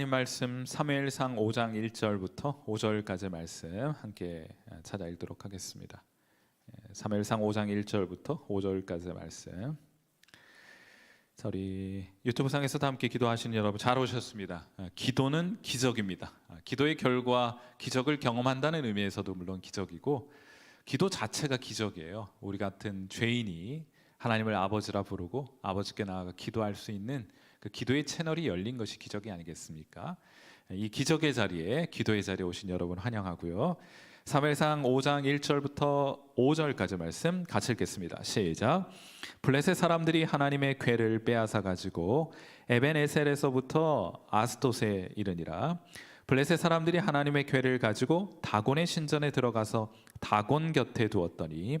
하나님 말씀 사무엘상 5장 1절부터 5절까지 말씀 함께 찾아 읽도록 하겠습니다. 예, 사무엘상 5장 1절부터 5절까지 말씀. 자, 우리 유튜브 상에서도 함께 기도하시는 여러분 잘 오셨습니다. 아, 기도는 기적입니다. 아, 기도의 결과 기적을 경험한다는 의미에서도 물론 기적이고 기도 자체가 기적이에요. 우리 같은 죄인이 하나님을 아버지라 부르고 아버지께 나아가 기도할 수 있는 그 기도의 채널이 열린 것이 기적이 아니겠습니까? 이 기적의 자리에 기도의 자리에 오신 여러분 환영하고요. 사무엘상 5장 1절부터 5절까지 말씀 같이 읽겠습니다. 시작. 블레셋 사람들이 하나님의 궤를 빼앗아 가지고 에벤에셀에서부터 아스토세 이르니라. 블레셋 사람들이 하나님의 궤를 가지고 다곤의 신전에 들어가서 다곤 곁에 두었더니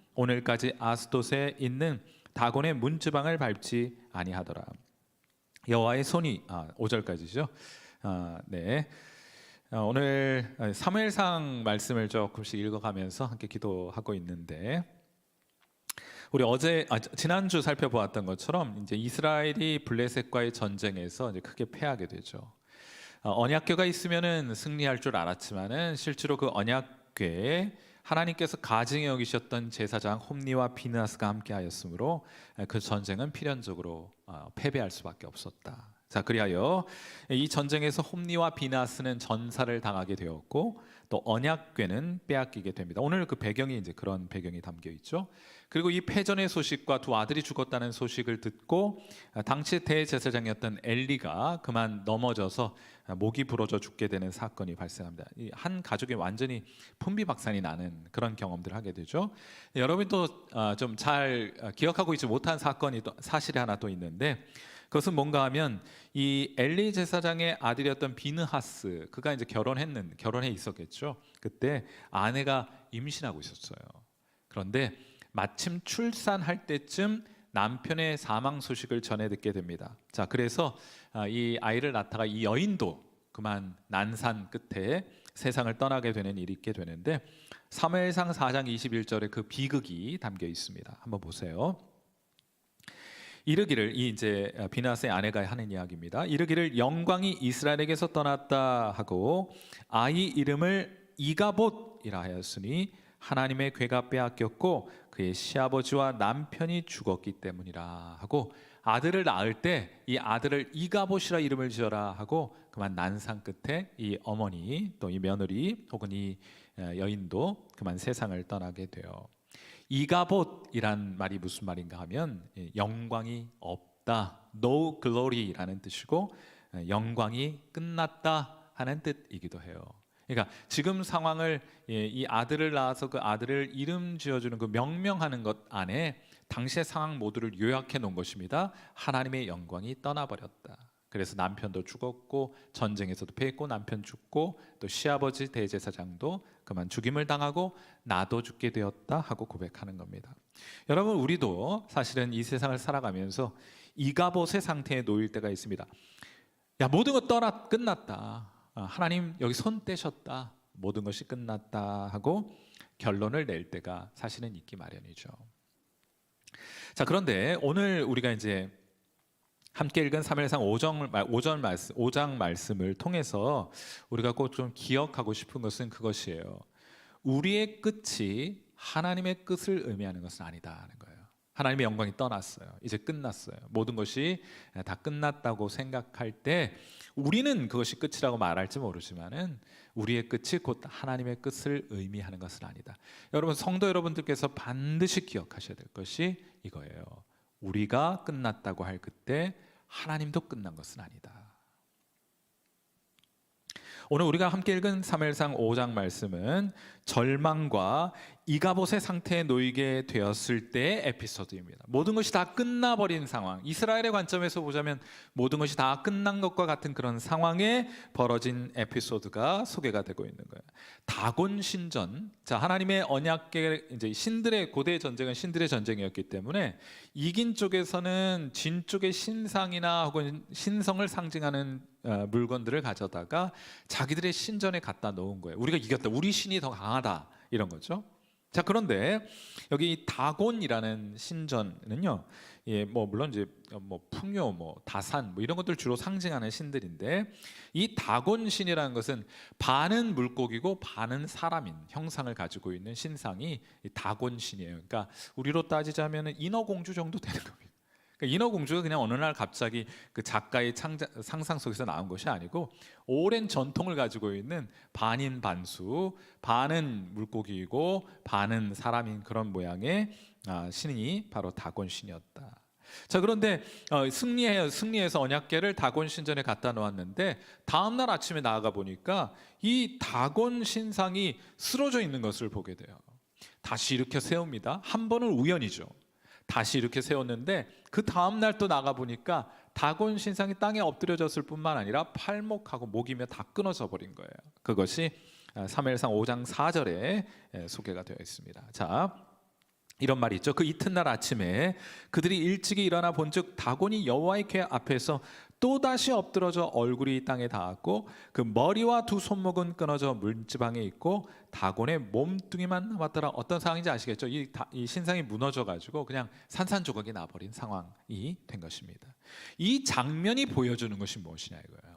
오늘까지 아스돗에 있는 다곤의 문지방을 밟지 아니하더라. 여호와의 손이 아 5절까지죠. 아, 네. 아, 오늘 사무엘상 말씀을 조금씩 읽어가면서 함께 기도하고 있는데 우리 어제 아, 지난주 살펴보았던 것처럼 이제 이스라엘이 블레셋과의 전쟁에서 이제 크게 패하게 되죠. 어, 언약궤가 있으면은 승리할 줄 알았지만은 실제로 그 언약궤에 하나님께서 가증히 여기셨던 제사장 홈니와 비나스가 함께하였으므로 그 전쟁은 필연적으로 어, 패배할 수밖에 없었다. 자 그리하여 이 전쟁에서 홈니와 비나스는 전사를 당하게 되었고 또 언약궤는 빼앗기게 됩니다. 오늘 그 배경이 이제 그런 배경이 담겨 있죠. 그리고 이 패전의 소식과 두 아들이 죽었다는 소식을 듣고 당시 대제사장이었던 엘리가 그만 넘어져서 목이 부러져 죽게 되는 사건이 발생합니다. 이한 가족이 완전히 풍비박산이 나는 그런 경험들을 하게 되죠. 여러분도 좀 잘 기억하고 있지 못한 사건이 또 사실이 하나 또 있는데 그것은 뭔가 하면 이 엘리 제사장의 아들이었던 비느하스 그가 이제 결혼했는 결혼해 있었겠죠. 그때 아내가 임신하고 있었어요. 그런데 마침 출산할 때쯤 남편의 사망 소식을 전해 듣게 됩니다. 자, 그래서 아, 이 아이를 낳다가 이 여인도 그만 난산 끝에 세상을 떠나게 되는 일이 있게 되는데 사무엘상 4장 21절에 그 비극이 담겨 있습니다. 한번 보세요. 이르기를 이 이제 비나스의 아내가 하는 이야기입니다. 이르기를 영광이 이스라엘에게서 떠났다 하고 아이 이름을 이가봇이라 하였으니 하나님의 괴가 빼앗겼고 그의 시아버지와 남편이 죽었기 때문이라 하고 아들을 낳을 때 이 아들을 이가봇이라 이름을 지어라 하고 그만 난상 끝에 이 어머니 또 이 며느리 혹은 이 여인도 그만 세상을 떠나게 돼요. 이가봇이란 말이 무슨 말인가 하면 영광이 없다, no glory라는 뜻이고 영광이 끝났다 하는 뜻이기도 해요. 그러니까 지금 상황을 이 아들을 낳아서 그 아들을 이름 지어주는 그 명명하는 것 안에 당시의 상황 모두를 요약해 놓은 것입니다. 하나님의 영광이 떠나버렸다. 그래서 남편도 죽었고 전쟁에서도 패했고 남편 죽고 또 시아버지 대제사장도 그만 죽임을 당하고 나도 죽게 되었다 하고 고백하는 겁니다. 여러분 우리도 사실은 이 세상을 살아가면서 이가봇의 상태에 놓일 때가 있습니다. 야 모든 것 떠나 끝났다. 아, 하나님 여기 손 떼셨다. 모든 것이 끝났다 하고 결론을 낼 때가 사실은 있기 마련이죠. 자 그런데 오늘 우리가 이제 함께 읽은 3일상 5장, 5장, 말씀, 5장 말씀을 통해서 우리가 꼭 좀 기억하고 싶은 것은 그것이에요. 우리의 끝이 하나님의 끝을 의미하는 것은 아니다는 거예요. 하나님의 영광이 떠났어요. 이제 끝났어요. 모든 것이 다 끝났다고 생각할 때 우리는 그것이 끝이라고 말할지 모르지만은 우리의 끝이 곧 하나님의 끝을 의미하는 것은 아니다. 여러분 성도 여러분들께서 반드시 기억하셔야 될 것이 이거예요. 우리가 끝났다고 할 그때 하나님도 끝난 것은 아니다. 오늘 우리가 함께 읽은 사무엘상 5장 말씀은 절망과 이가봇의 상태에 놓이게 되었을 때의 에피소드입니다. 모든 것이 다 끝나버린 상황. 이스라엘의 관점에서 보자면 모든 것이 다 끝난 것과 같은 그런 상황에 벌어진 에피소드가 소개가 되고 있는 거예요. 다곤 신전. 자, 하나님의 언약계 이제 신들의 고대 전쟁은 신들의 전쟁이었기 때문에 이긴 쪽에서는 진 쪽의 신상이나 혹은 신성을 상징하는 어, 물건들을 가져다가 자기들의 신전에 갖다 놓은 거예요. 우리가 이겼다. 우리 신이 더 강하다. 이런 거죠. 자 그런데 여기 이 다곤이라는 신전은요, 예, 뭐 물론 이제 뭐 풍요, 뭐 다산, 뭐 이런 것들 주로 상징하는 신들인데 이 다곤 신이라는 것은 반은 물고기고 반은 사람인 형상을 가지고 있는 신상이 이 다곤 신이에요. 그러니까 우리로 따지자면은 인어공주 정도 되는 겁니다. 그러니까 인어공주가 그냥 어느 날 갑자기 그 작가의 창자, 상상 속에서 나온 것이 아니고 오랜 전통을 가지고 있는 반인 반수, 반은 물고기이고 반은 사람인 그런 모양의 아, 신이 바로 다곤 신이었다. 자 그런데 어, 승리해 승리해서 언약궤를 다곤 신전에 갖다 놓았는데 다음 날 아침에 나아가 보니까 이 다곤 신상이 쓰러져 있는 것을 보게 돼요. 다시 이렇게 세웁니다. 한 번은 우연이죠. 다시 이렇게 세웠는데 그 다음 날 또 나가 보니까 다곤 신상이 땅에 엎드려졌을 뿐만 아니라 팔목하고 목이며 다 끊어져 버린 거예요. 그것이 아, 사무엘상 5장 4절에 소개가 되어 있습니다. 자, 이런 말이 있죠. 그 이튿날 아침에 그들이 일찍이 일어나 본즉 다곤이 여호와의 궤 앞에서 또 다시 엎드러져 얼굴이 땅에 닿았고 그 머리와 두 손목은 끊어져 물지방에 있고 다곤의 몸뚱이만 남았더라. 어떤 상황인지 아시겠죠? 이, 다- 이 신상이 무너져 가지고 그냥 산산조각이 나버린 상황이 된 것입니다. 이 장면이 보여주는 것이 무엇이냐 이거예요.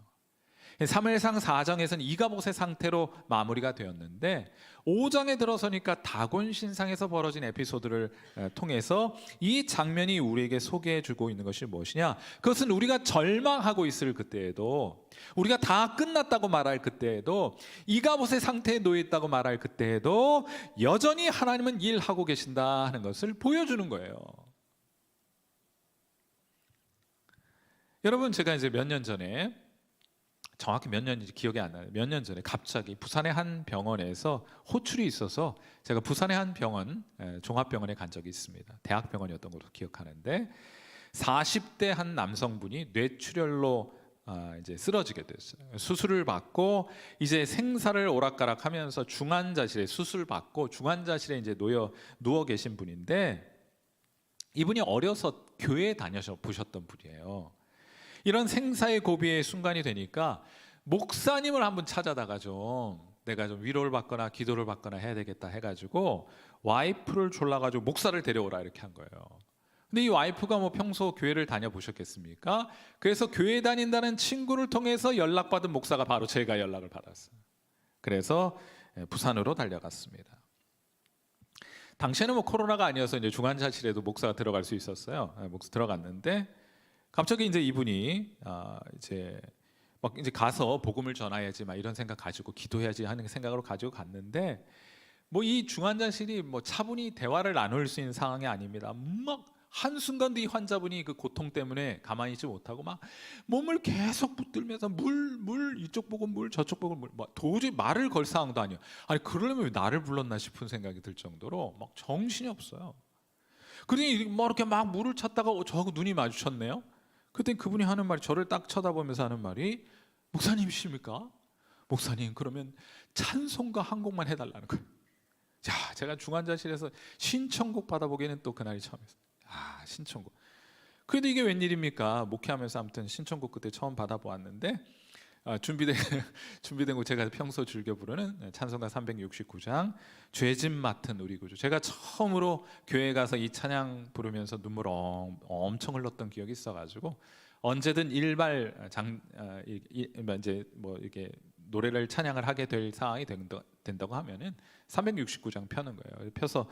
사무엘상 4장에서는 이가봇의 상태로 마무리가 되었는데 5장에 들어서니까 다곤 신상에서 벌어진 에피소드를 에, 통해서 이 장면이 우리에게 소개해 주고 있는 것이 무엇이냐? 그것은 우리가 절망하고 있을 그때에도 우리가 다 끝났다고 말할 그때에도 이가봇의 상태에 놓여 있다고 말할 그때에도 여전히 하나님은 일하고 계신다 하는 것을 보여주는 거예요. 여러분 제가 이제 몇 년 전에 정확히 몇 년인지 기억이 안 나요. 몇 년 전에 갑자기 부산의 한 병원에서 호출이 있어서 제가 부산의 한 병원 에, 종합병원에 간 적이 있습니다. 대학병원이었던 걸로 기억하는데 40대 한 남성분이 뇌출혈로 아, 이제 쓰러지게 됐어요. 수술을 받고 이제 생사를 오락가락하면서 중환자실에 수술 받고 중환자실에 이제 놓여 누워 계신 분인데 이분이 어려서 교회 다녀서 보셨던 분이에요. 이런 생사의 고비의 순간이 되니까 목사님을 한번 찾아다가 좀 내가 좀 위로를 받거나 기도를 받거나 해야 되겠다 해가지고 와이프를 졸라가지고 목사를 데려오라 이렇게 한 거예요. 근데 이 와이프가 뭐 평소 교회를 다녀 보셨겠습니까? 그래서 교회 다닌다는 친구를 통해서 연락받은 목사가 바로 제가 연락을 받았어요. 그래서 예, 부산으로 달려갔습니다. 당시에는 뭐 코로나가 아니어서 이제 중환자실에도 목사가 들어갈 수 있었어요. 예, 목사 들어갔는데 갑자기 이제 이분이 아 이제 막 이제 가서 복음을 전해야지 막 이런 생각 가지고 기도해야지 하는 생각으로 가지고 갔는데 뭐 이 중환자실이 뭐 차분히 대화를 나눌 수 있는 상황이 아닙니다. 막 한순간도 이 환자분이 그 고통 때문에 가만히 있지 못하고 막 몸을 계속 붙들면서 물, 물, 이쪽 보고 물, 저쪽 보고 물, 막 도저히 말을 걸 상황도 아니에요. 아니, 그러려면 왜 나를 불렀나 싶은 생각이 들 정도로 막 정신이 없어요. 그러니 뭐 이렇게 막 물을 찾다가 어, 저하고 눈이 마주쳤네요. 그때 그분이 하는 말이 저를 딱 쳐다보면서 하는 말이 목사님이십니까? 목사님 그러면 찬송가 한 곡만 해달라는 거예요. 자, 제가 중환자실에서 신청곡 받아보기에는 또 그날이 처음이었어요. 아, 신청곡. 그래도 이게 웬일입니까? 목회하면서 아무튼 신청곡 그때 처음 받아보았는데 아, 준비된 준비된 곡 제가 평소 즐겨 부르는 찬송가 369장 죄짐 맡은 우리 구주. 제가 처음으로 교회 가서 이 찬양 부르면서 눈물 엄, 엄청 흘렀던 기억이 있어가지고 언제든 일발 장 아, 이, 이, 이제 뭐 이게 노래를 찬양을 하게 될 상황이 된다, 된다고 하면은 369장 펴는 거예요. 펴서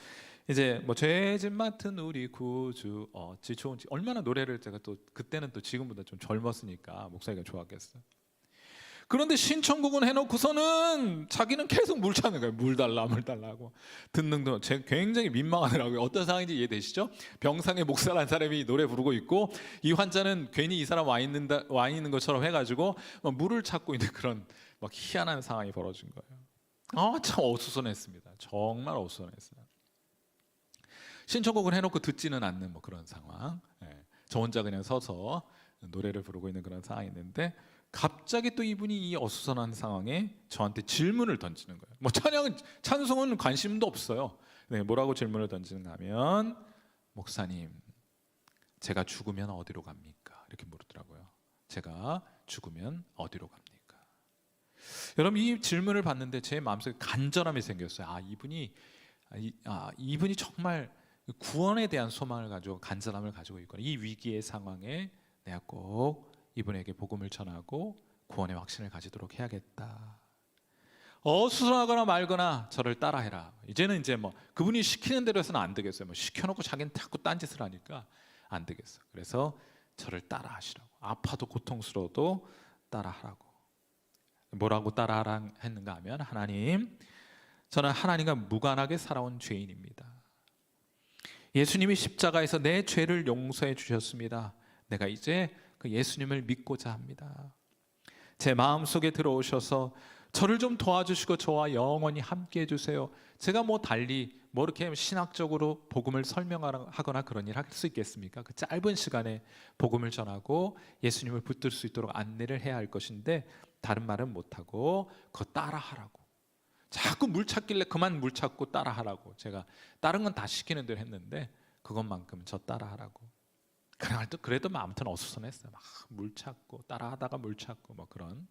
이제 뭐 죄짐 맡은 우리 구주 어찌 좋은지 얼마나 노래를 제가 또 그때는 또 지금보다 좀 젊었으니까 목소리가 좋았겠어요. 그런데 신청곡은 해놓고서는 자기는 계속 물 찾는 거예요. 물 달라, 물 달라고 듣는 동제 굉장히 민망하더라고요. 어떤 상황인지 이해되시죠? 병상에 목사란 사람이 노래 부르고 있고 이 환자는 괜히 이 사람 와 있는다 와 있는 것처럼 해가지고 막 물을 찾고 있는 그런 막 희한한 상황이 벌어진 거예요. 아, 참 어수선했습니다. 정말 어수선했어요. 신청곡을 해놓고 듣지는 않는 뭐 그런 상황. 예. 저 혼자 그냥 서서 노래를 부르고 있는 그런 상황이 있는데 갑자기 또 이분이 이 어수선한 상황에 저한테 질문을 던지는 거예요. 뭐 찬양 찬송은 관심도 없어요. 네, 뭐라고 질문을 던지는가 하면 목사님 제가 죽으면 어디로 갑니까? 이렇게 물었더라고요. 제가 죽으면 어디로 갑니까? 여러분 이 질문을 받는데 제 마음속에 간절함이 생겼어요. 아 이분이 아, 이, 아, 이분이 정말 구원에 대한 소망을 가지고 간절함을 가지고 있거나 이 위기의 상황에 내가 꼭 이분에게 복음을 전하고 구원의 확신을 가지도록 해야겠다. 어수선하거나 말거나 저를 따라해라. 이제는 이제 뭐 그분이 시키는 대로 해서는 안 되겠어요. 뭐 시켜놓고 자기는 자꾸 딴짓을 하니까 안 되겠어. 그래서 저를 따라하시라고. 아파도 고통스러워도 따라하라고. 뭐라고 따라하라 했는가 하면 하나님, 저는 하나님과 무관하게 살아온 죄인입니다. 예수님이 십자가에서 내 죄를 용서해 주셨습니다. 내가 이제 그 예수님을 믿고자 합니다. 제 마음 속에 들어오셔서 저를 좀 도와주시고 저와 영원히 함께 해주세요. 제가 뭐 달리 뭐 이렇게 신학적으로 복음을 설명하거나 그런 일 할 수 있겠습니까? 그 짧은 시간에 복음을 전하고 예수님을 붙들 수 있도록 안내를 해야 할 것인데 다른 말은 못하고 그거 따라하라고. 자꾸 물 찾길래 그만 물 찾고 따라하라고. 제가 다른 건 다 시키는 대로 했는데 그것만큼 저 따라하라고. 그날도 그래도 뭐 아무튼 어수선했어요. 막 물 찾고 따라하다가 물 찾고 뭐 그런.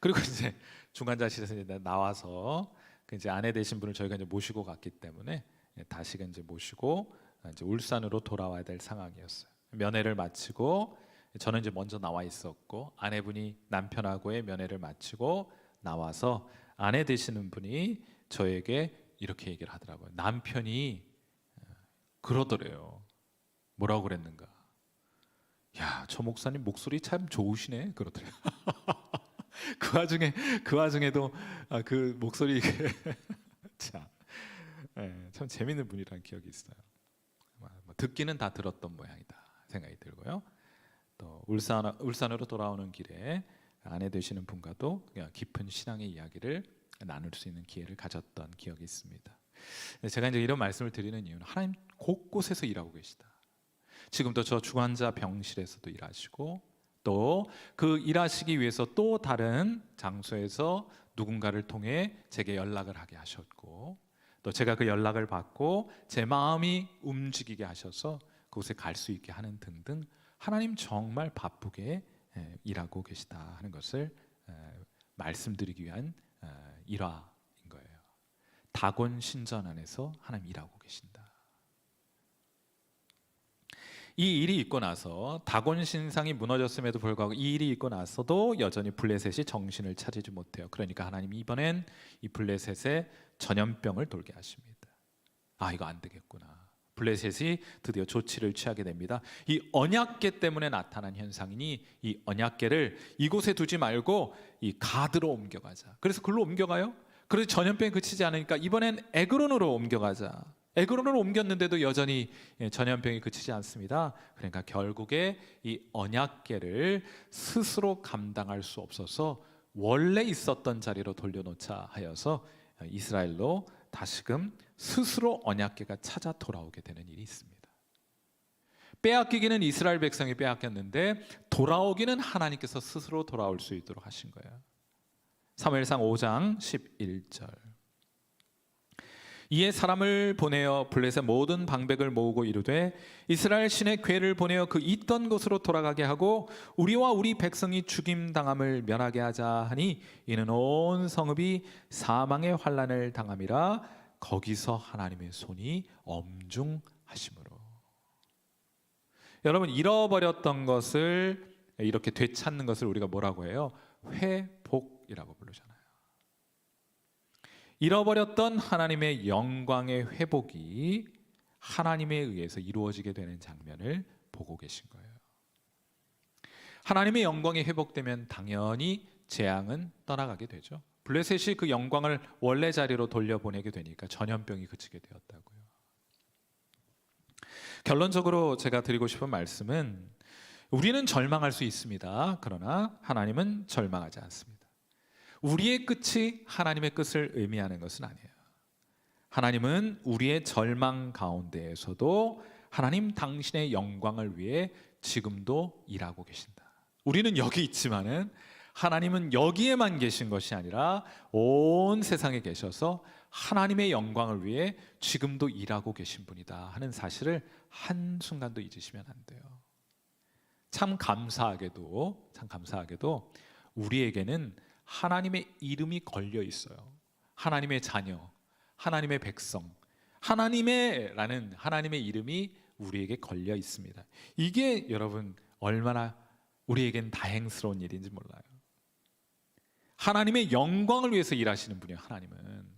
그리고 이제 중간 자실에서 이제 나와서 그 이제 아내 되신 분을 저희가 이제 모시고 갔기 때문에 다시가 이제 모시고 이제 울산으로 돌아와야 될 상황이었어요. 면회를 마치고 저는 이제 먼저 나와 있었고 아내분이 남편하고의 면회를 마치고 나와서 아내 되시는 분이 저에게 이렇게 얘기를 하더라고요. 남편이 어, 그러더래요. 뭐라고 그랬는가? 야, 저 목사님 목소리 참 좋으시네. 그러더래요. 그 와중에 그 와중에도 아, 그 목소리 참, 예, 참 재밌는 분이라는 기억이 있어요. 뭐, 뭐 듣기는 다 들었던 모양이다 생각이 들고요. 또 울산 울산으로 돌아오는 길에 아내 되시는 분과도 깊은 신앙의 이야기를 나눌 수 있는 기회를 가졌던 기억이 있습니다. 제가 이제 이런 말씀을 드리는 이유는 하나님 곳곳에서 일하고 계시다. 지금도 저 중환자 병실에서도 일하시고 또 그 일하시기 위해서 또 다른 장소에서 누군가를 통해 제게 연락을 하게 하셨고 또 제가 그 연락을 받고 제 마음이 움직이게 하셔서 그곳에 갈 수 있게 하는 등등 하나님 정말 바쁘게 예, 일하고 계시다 하는 것을 에, 말씀드리기 위한 에, 일화인 거예요. 다곤 신전 안에서 하나님 일하고 계신다. 이 일이 있고 나서 다곤 신상이 무너졌음에도 불구하고 이 일이 있고 나서도 여전히 블레셋이 정신을 차리지 못해요. 그러니까 하나님 이번엔 이 블레셋에 전염병을 돌게 하십니다. 아 이거 안 되겠구나. 블레셋이 드디어 조치를 취하게 됩니다. 이 언약계 때문에 나타난 현상이니 이 언약계를 이곳에 두지 말고 이 가드로 옮겨가자. 그래서 글로 옮겨가요. 그래서 전염병이 그치지 않으니까 이번엔 에그론으로 옮겨가자. 에그론으로 옮겼는데도 여전히 예, 전염병이 그치지 않습니다. 그러니까 결국에 이 언약계를 스스로 감당할 수 없어서 원래 있었던 자리로 돌려놓자 하여서 이스라엘로 다시금 스스로 언약계가 찾아 돌아오게 되는 일이 있습니다. 빼앗기기는 이스라엘 백성이 빼앗겼는데 돌아오기는 하나님께서 스스로 돌아올 수 있도록 하신 거예요. 사무엘상 5장 11절. 이에 사람을 보내어 블레셋 모든 방백을 모으고 이르되 이스라엘 신의 괴를 보내어 그 있던 곳으로 돌아가게 하고 우리와 우리 백성이 죽임 당함을 면하게 하자 하니 이는 온 성읍이 사망의 환란을 당함이라 거기서 하나님의 손이 엄중하심으로 여러분 잃어버렸던 것을 이렇게 되찾는 것을 우리가 뭐라고 해요? 회복이라고 부르잖아요. 잃어버렸던 하나님의 영광의 회복이 하나님에 의해서 이루어지게 되는 장면을 보고 계신 거예요. 하나님의 영광이 회복되면 당연히 재앙은 떠나가게 되죠. 블레셋이 그 영광을 원래 자리로 돌려보내게 되니까 전염병이 그치게 되었다고요. 결론적으로 제가 드리고 싶은 말씀은 우리는 절망할 수 있습니다. 그러나 하나님은 절망하지 않습니다. 우리의 끝이 하나님의 끝을 의미하는 것은 아니에요. 하나님은 우리의 절망 가운데에서도 하나님 당신의 영광을 위해 지금도 일하고 계신다. 우리는 여기 있지만은 하나님은 여기에만 계신 것이 아니라 온 세상에 계셔서 하나님의 영광을 위해 지금도 일하고 계신 분이다 하는 사실을 한순간도 잊으시면 안 돼요. 참 감사하게도 참 감사하게도 우리에게는 하나님의 이름이 걸려 있어요. 하나님의 자녀, 하나님의 백성, 하나님의라는 하나님의 이름이 우리에게 걸려 있습니다. 이게 여러분 얼마나 우리에겐 다행스러운 일인지 몰라요. 하나님의 영광을 위해서 일하시는 분이에요. 하나님은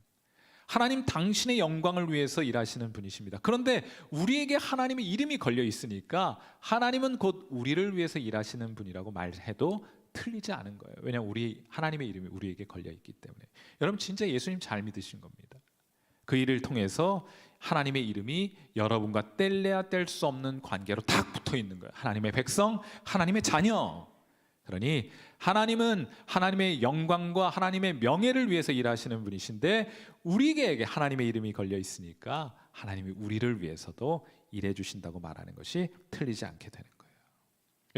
하나님 당신의 영광을 위해서 일하시는 분이십니다. 그런데 우리에게 하나님의 이름이 걸려 있으니까 하나님은 곧 우리를 위해서 일하시는 분이라고 말해도 틀리지 않은 거예요. 왜냐하면 우리 하나님의 이름이 우리에게 걸려 있기 때문에. 여러분 진짜 예수님 잘 믿으신 겁니다. 그 일을 통해서 하나님의 이름이 여러분과 뗄래야 뗄 수 없는 관계로 딱 붙어 있는 거예요. 하나님의 백성, 하나님의 자녀. 그러니 하나님은 하나님의 영광과 하나님의 명예를 위해서 일하시는 분이신데 우리에게 하나님의 이름이 걸려 있으니까 하나님이 우리를 위해서도 일해 주신다고 말하는 것이 틀리지 않게 되는 거예요.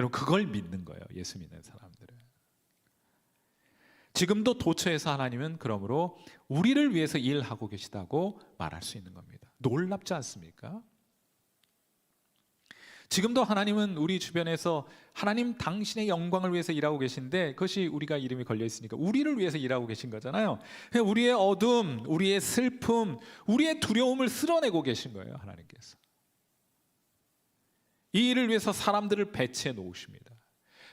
여러분 그걸 믿는 거예요. 예수 믿는 사람들은. 지금도 도처에서 하나님은 그러므로 우리를 위해서 일하고 계시다고 말할 수 있는 겁니다. 놀랍지 않습니까? 지금도 하나님은 우리 주변에서 하나님 당신의 영광을 위해서 일하고 계신데 그것이 우리가 이름이 걸려 있으니까 우리를 위해서 일하고 계신 거잖아요. 우리의 어둠, 우리의 슬픔, 우리의 두려움을 쓸어내고 계신 거예요, 하나님께서. 이 일을 위해서 사람들을 배치해 놓으십니다.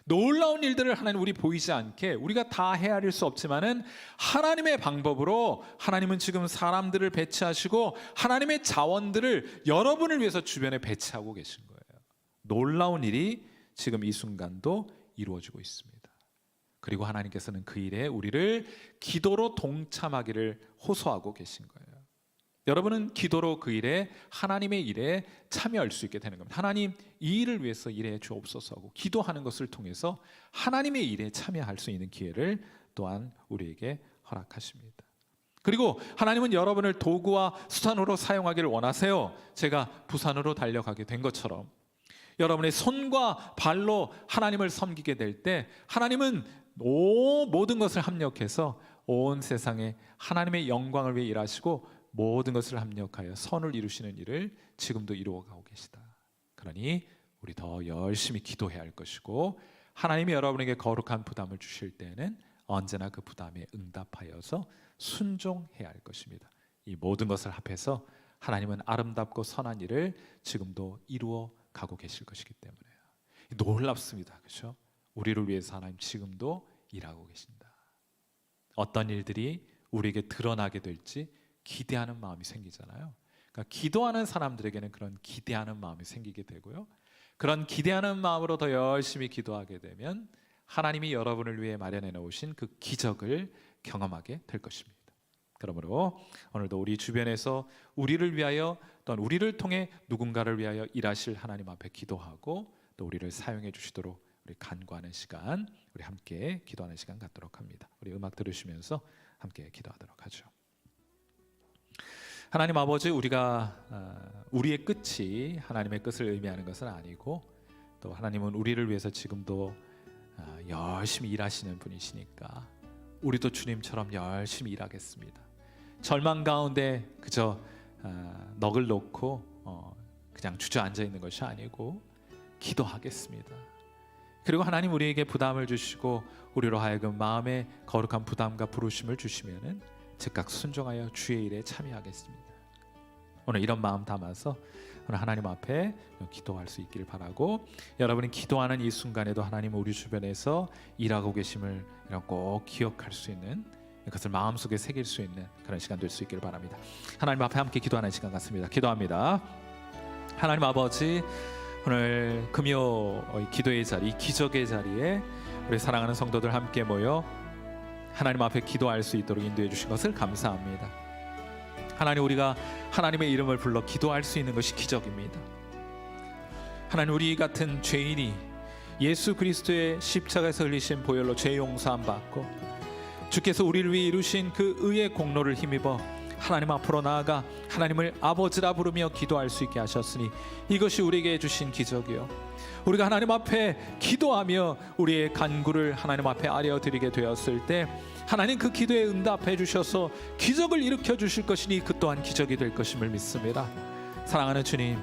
놀라운 일들을 하나님 우리 보이지 않게 우리가 다 헤아릴 수 없지만은 하나님의 방법으로 하나님은 지금 사람들을 배치하시고 하나님의 자원들을 여러분을 위해서 주변에 배치하고 계신 거예요. 놀라운 일이 지금 이 순간도 이루어지고 있습니다. 그리고 하나님께서는 그 일에 우리를 기도로 동참하기를 호소하고 계신 거예요. 여러분은 기도로 그 일에 하나님의 일에 참여할 수 있게 되는 겁니다. 하나님 이 일을 위해서 일해 주옵소서 하고 기도하는 것을 통해서 하나님의 일에 참여할 수 있는 기회를 또한 우리에게 허락하십니다. 그리고 하나님은 여러분을 도구와 수단으로 사용하기를 원하세요. 제가 부산으로 달려가게 된 것처럼 여러분의 손과 발로 하나님을 섬기게 될 때 하나님은 오 모든 것을 합력해서 온 세상에 하나님의 영광을 위해 일하시고 모든 것을 합력하여 선을 이루시는 일을 지금도 이루어가고 계시다. 그러니 우리 더 열심히 기도해야 할 것이고 하나님이 여러분에게 거룩한 부담을 주실 때는 언제나 그 부담에 응답하여서 순종해야 할 것입니다. 이 모든 것을 합해서 하나님은 아름답고 선한 일을 지금도 이루어 가고 계실 것이기 때문에요. 놀랍습니다. 그렇죠? 우리를 위해서 하나님 지금도 일하고 계신다. 어떤 일들이 우리에게 드러나게 될지 기대하는 마음이 생기잖아요. 그러니까 기도하는 사람들에게는 그런 기대하는 마음이 생기게 되고요. 그런 기대하는 마음으로 더 열심히 기도하게 되면 하나님이 여러분을 위해 마련해 놓으신 그 기적을 경험하게 될 것입니다. 그러므로 오늘도 우리 주변에서 우리를 위하여 또는 우리를 통해 누군가를 위하여 일하실 하나님 앞에 기도하고 또 우리를 사용해 주시도록 우리 간구하는 시간, 우리 함께 기도하는 시간 갖도록 합니다. 우리 음악 들으시면서 함께 기도하도록 하죠. 하나님 아버지 우리가 어, 우리의 끝이 하나님의 끝을 의미하는 것은 아니고 또 하나님은 우리를 위해서 지금도 어, 열심히 일하시는 분이시니까 우리도 주님처럼 열심히 일하겠습니다. 절망 가운데 그저 어, 넋을 놓고 그냥 주저앉아 있는 것이 아니고 기도하겠습니다. 그리고 하나님 우리에게 부담을 주시고 우리로 하여금 마음에 거룩한 부담과 부르심을 주시면은 즉각 순종하여 주의 일에 참여하겠습니다. 오늘 이런 마음 담아서 오늘 하나님 앞에 기도할 수 있기를 바라고 여러분이 기도하는 이 순간에도 하나님 우리 주변에서 일하고 계심을 꼭 기억할 수 있는 그것을 마음속에 새길 수 있는 그런 시간 될 수 있기를 바랍니다. 하나님 앞에 함께 기도하는 시간 같습니다. 기도합니다. 하나님 아버지 오늘 금요 기도의 자리, 기적의 자리에 우리 사랑하는 성도들 함께 모여 하나님 앞에 기도할 수 있도록 인도해 주신 것을 감사합니다. 하나님 우리가 하나님의 이름을 불러 기도할 수 있는 것이 기적입니다. 하나님 우리 같은 죄인이 예수 그리스도의 십자가에서 흘리신 보혈로 죄 용서함 받고 주께서 우리를 위해 이루신 그 의의 공로를 힘입어 하나님 앞으로 나아가 하나님을 아버지라 부르며 기도할 수 있게 하셨으니 이것이 우리에게 주신 기적이요 우리가 하나님 앞에 기도하며 우리의 간구를 하나님 앞에 아려드리게 되었을 때 하나님 그 기도에 응답해 주셔서 기적을 일으켜 주실 것이니 그 또한 기적이 될 것임을 믿습니다 사랑하는 주님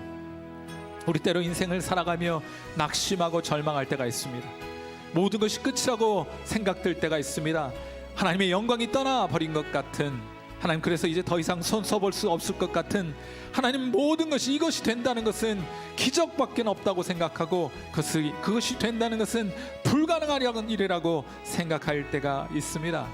우리 때로 인생을 살아가며 낙심하고 절망할 때가 있습니다. 모든 것이 끝이라고 생각될 때가 있습니다. 하나님의 영광이 떠나 버린 것 같은 하나님 그래서 이제 더 이상 손 써볼 수 없을 것 같은 하나님 모든 것이 이것이 된다는 것은 기적밖에 없다고 생각하고 그것이 그것이 된다는 것은 불가능한 일이라고 생각할 때가 있습니다.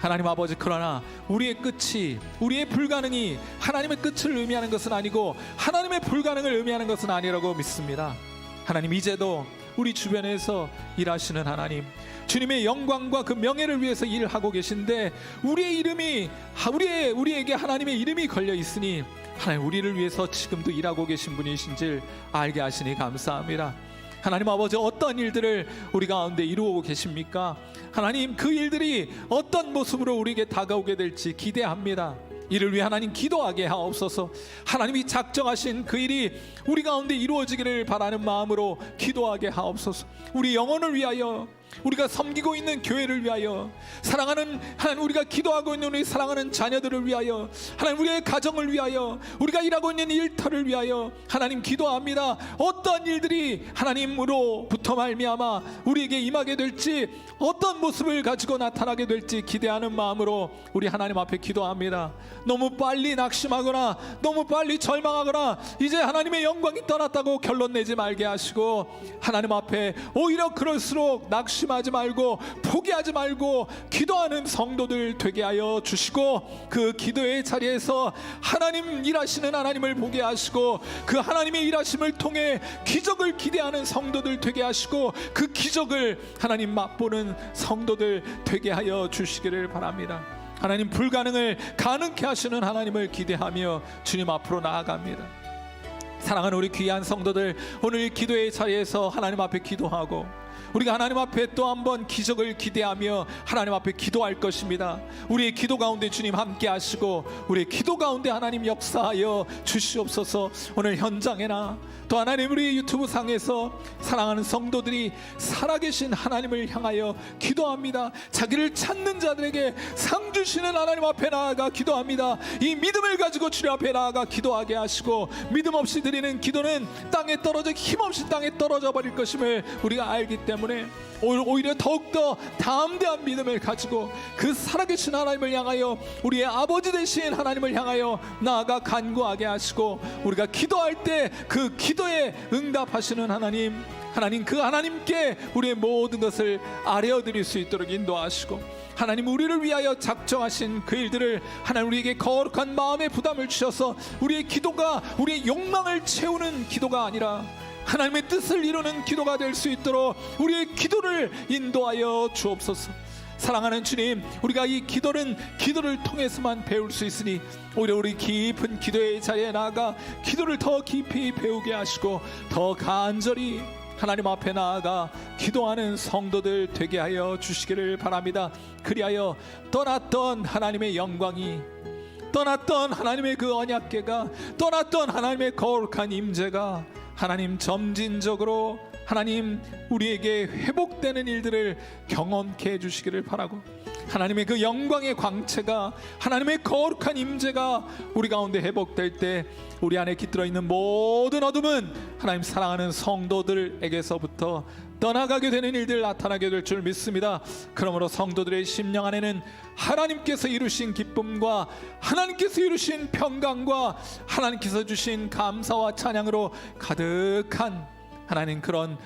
하나님 아버지 그러나 우리의 끝이 우리의 불가능이 하나님의 끝을 의미하는 것은 아니고 하나님의 불가능을 의미하는 것은 아니라고 믿습니다. 하나님 이제도 우리 주변에서 일하시는 하나님 주님의 영광과 그 명예를 위해서 일을 하고 계신데 우리의 이름이 우리의 우리에게 하나님의 이름이 걸려 있으니 하나님 우리를 위해서 지금도 일하고 계신 분이신지를 알게 하시니 감사합니다. 하나님 아버지 어떤 일들을 우리 가운데 이루고 계십니까? 하나님 그 일들이 어떤 모습으로 우리에게 다가오게 될지 기대합니다. 이를 위해 하나님 기도하게 하옵소서. 하나님이 작정하신 그 일이 우리 가운데 이루어지기를 바라는 마음으로 기도하게 하옵소서. 우리 영혼을 위하여 우리가 섬기고 있는 교회를 위하여 사랑하는 하나님 우리가 기도하고 있는 우리 사랑하는 자녀들을 위하여 하나님 우리의 가정을 위하여 우리가 일하고 있는 일터를 위하여 하나님 기도합니다. 어떤 일들이 하나님으로부터 말미암아 우리에게 임하게 될지 어떤 모습을 가지고 나타나게 될지 기대하는 마음으로 우리 하나님 앞에 기도합니다. 너무 빨리 낙심하거나 너무 빨리 절망하거나 이제 하나님의 영광이 떠났다고 결론 내지 말게 하시고 하나님 앞에 오히려 그럴수록 낙심 하지 말고 포기하지 말고 기도하는 성도들 되게 하여 주시고 그 기도의 자리에서 하나님 일하시는 하나님을 보게 하시고 그 하나님의 일하심을 통해 기적을 기대하는 성도들 되게 하시고 그 기적을 하나님 맛보는 성도들 되게 하여 주시기를 바랍니다. 하나님 불가능을 가능케 하시는 하나님을 기대하며 주님 앞으로 나아갑니다. 사랑하는 우리 귀한 성도들 오늘 이 기도의 자리에서 하나님 앞에 기도하고 우리가 하나님 앞에 또 한번 기적을 기대하며 하나님 앞에 기도할 것입니다. 우리의 기도 가운데 주님 함께 하시고 우리의 기도 가운데 하나님 역사하여 주시옵소서. 오늘 현장에나 또 하나님 우리 유튜브 상에서 사랑하는 성도들이 살아계신 하나님을 향하여 기도합니다. 자기를 찾는 자들에게 상 주시는 하나님 앞에 나아가 기도합니다. 이 믿음을 가지고 주님 앞에 나아가 기도하게 하시고 믿음 없이 드리는 기도는 땅에 떨어져 힘없이 땅에 떨어져 버릴 것임을 우리가 알기 때문에 오히려 더욱더 담대한 믿음을 가지고 그 살아계신 하나님을 향하여 우리의 아버지 되신 하나님을 향하여 나아가 간구하게 하시고 우리가 기도할 때 그 기도에 응답하시는 하나님 하나님 그 하나님께 우리의 모든 것을 아뢰어 드릴 수 있도록 인도하시고 하나님 우리를 위하여 작정하신 그 일들을 하나님 우리에게 거룩한 마음의 부담을 주셔서 우리의 기도가 우리의 욕망을 채우는 기도가 아니라 하나님의 뜻을 이루는 기도가 될 수 있도록 우리의 기도를 인도하여 주옵소서. 사랑하는 주님, 우리가 이 기도는 기도를 통해서만 배울 수 있으니 오히려 우리 깊은 기도의 자리에 나아가 기도를 더 깊이 배우게 하시고 더 간절히 하나님 앞에 나아가 기도하는 성도들 되게 하여 주시기를 바랍니다. 그리하여 떠났던 하나님의 영광이 떠났던 하나님의 그 언약계가 떠났던 하나님의 거룩한 임재가 하나님 점진적으로 하나님 우리에게 회복되는 일들을 경험케 해 주시기를 바라고 하나님의 그 영광의 광채가 하나님의 거룩한 임재가 우리 가운데 회복될 때 우리 안에 깃들어 있는 모든 어둠은 하나님 사랑하는 성도들에게서부터 떠나가게 되는 일들 나타나게 될 줄 믿습니다. 그러므로 성도들의 심령 안에는 하나님께서 이루신 기쁨과 하나님께서 이루신 평강과 하나님께서 주신 감사와 찬양으로 가득한 하나님 그런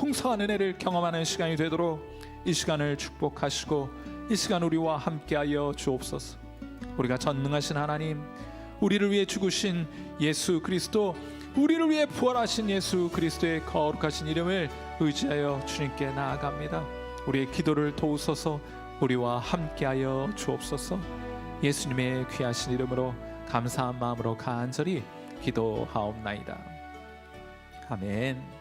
풍성한 은혜를 경험하는 시간이 되도록 이 시간을 축복하시고 이 시간 우리와 함께하여 주옵소서. 우리가 전능하신 하나님, 우리를 위해 죽으신 예수 그리스도, 우리를 위해 부활하신 예수 그리스도의 거룩하신 이름을 의지하여 주님께 나아갑니다. 우리의 기도를 도우소서. 우리와 함께하여 주옵소서. 예수님의 귀하신 이름으로 감사한 마음으로 간절히 기도하옵나이다. 아멘.